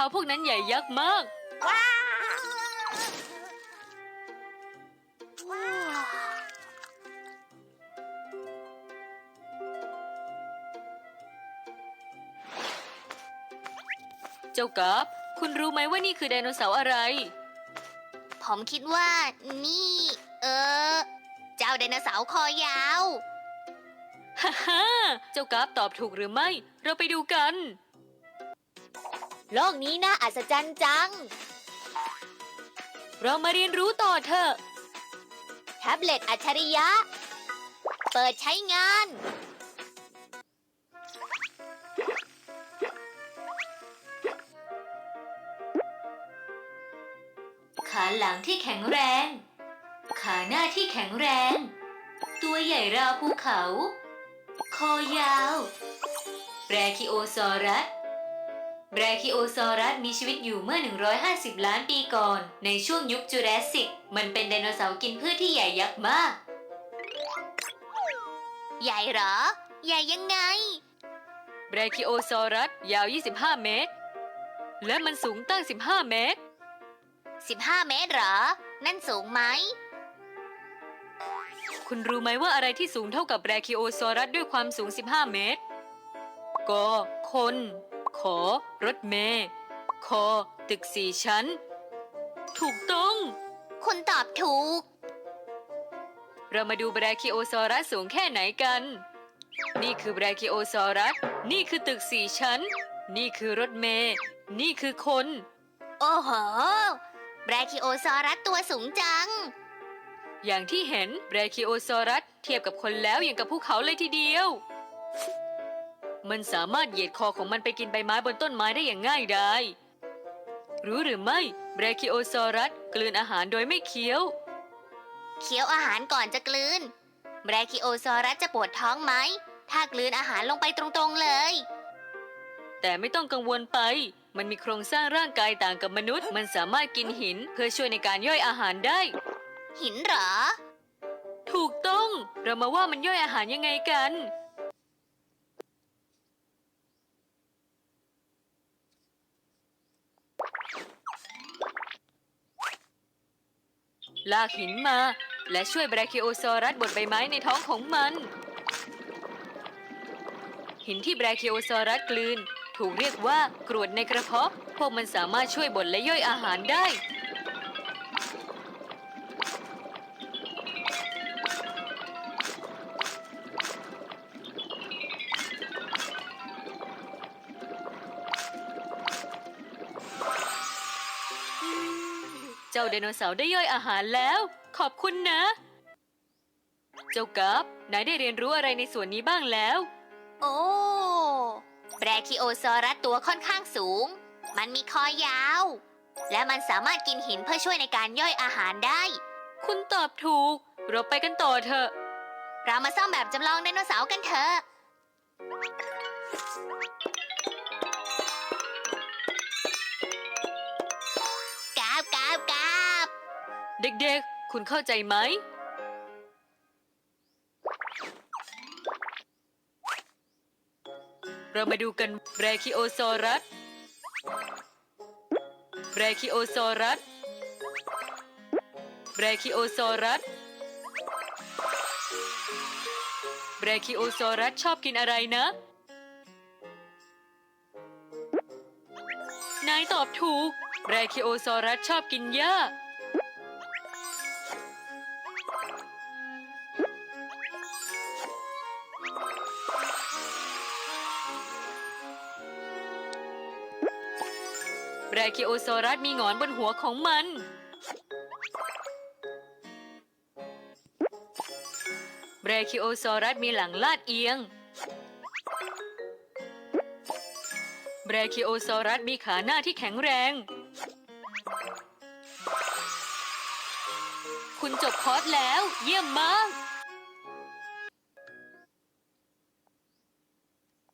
าพวกนั้นใหญ่ยักษ์มาก เจ้ากราฟคุณรู้ไหมว่านี่คือไดโนเสาร์อะไร ผมคิดว่านี่ เออ เจ้าไดโนเสาร์คอยาว ฮ่าฮ่าเจ้ากราฟตอบถูกหรือไม่ เราไปดูกัน โลกนี้น่าอัศจรรย์จัง เรามาเรียนรู้ต่อเถอะ แท็บเล็ตอัจฉริยะ เปิดใช้งาน ขาหลังที่แข็งแรง ขาหน้าที่แข็งแรง ตัวใหญ่ราวภูเขา คอยาว แบรคิโอซอรัส แบรคิโอซอรัสมีชีวิตอยู่เมื่อ 150 ล้านปีก่อน ในช่วงยุคจูราสสิก มันเป็นไดโนเสาร์กินพืชที่ใหญ่ยักษ์มาก ใหญ่เหรอ ใหญ่ยังไงแบรคิโอซอรัสยาว 25 เมตร และมันสูงตั้ง 15 เมตร 15 เมตรเหรอ นั่นสูงไหม คุณรู้ไหมว่าอะไรที่สูงเท่ากับแบรคิโอซอรัสด้วยความสูง 15 เมตรกคน ขอ รถเมย์คอตึกสี่ชั้น ถูกต้อง คุณตอบถูก เรามาดูแบรคิโอซอรัสสูงแค่ไหนกัน นี่คือแบรคิโอซอรัส นี่คือตึกสี่ชั้น นี่คือรถเมย์นี่คือคน โอ้โหแบรคิโอซอรัสตัวสูงจัง อย่างที่เห็นแบรคิโอซอรัสเทียบกับคนแล้วอย่างกับภูเขาเลยทีเดียว มันสามารถเหยียดคอของมันไปกินใบไม้บนต้นไม้ได้อย่างง่ายดายรู้หรือไม่แบรคิโอซอรัสกลืนอาหารโดยไม่เคี้ยว เคี้ยวอาหารก่อนจะกลืน แบรคิโอซอรัสจะปวดท้องไหม ถ้ากลืนอาหารลงไปตรงๆเลย แต่ไม่ต้องกังวลไป มันมีโครงสร้างร่างกายต่างกับมนุษย์ มันสามารถกินหินเพื่อช่วยในการย่อยอาหารได้ หินเหรอ ถูกต้อง เรามาว่ามันย่อยอาหารยังไงกัน ลากหินมา และช่วยแบรคิโอซอรัสบดใบไม้ในท้องของมัน หินที่แบรคิโอซอรัสกลืน ถูกเรียกว่ากรวดในกระเพาะ พวกมันสามารถช่วยบดและย่อยอาหารได้ เจ้าไดโนเสาร์ได้ย่อยอาหารแล้ว ขอบคุณนะ เจ้ากับนายได้เรียนรู้อะไรในส่วนนี้บ้างแล้ว โอ้ แบรคิโอซอรัสตัวค่อนข้างสูง มันมีคอยาว และมันสามารถกินหินเพื่อช่วยในการย่อยอาหารได้ คุณตอบถูก เราไปกันต่อเถอะ เรามาซ่อมแบบจำลองไดโนเสาร์กันเถอะ เด็กๆ คุณเข้าใจไหม เรามาดูกันแบรคิโอซอรัสแบรคิโอซอรัสแบรคิโอซอรัสแบรคิโอซอรัสชอบกินอะไรนะ นายตอบถูกแบรคิโอซอรัสชอบกินหญ้า แบรคิโอโซรัสมีหงอนบนหัวของมันแบรคิโอซอรัสมีหลังลาดเอียงแบรคิโอซอรัสมีขาหน้าที่แข็งแรง คุณจบคอร์สแล้ว เยี่ยมมาก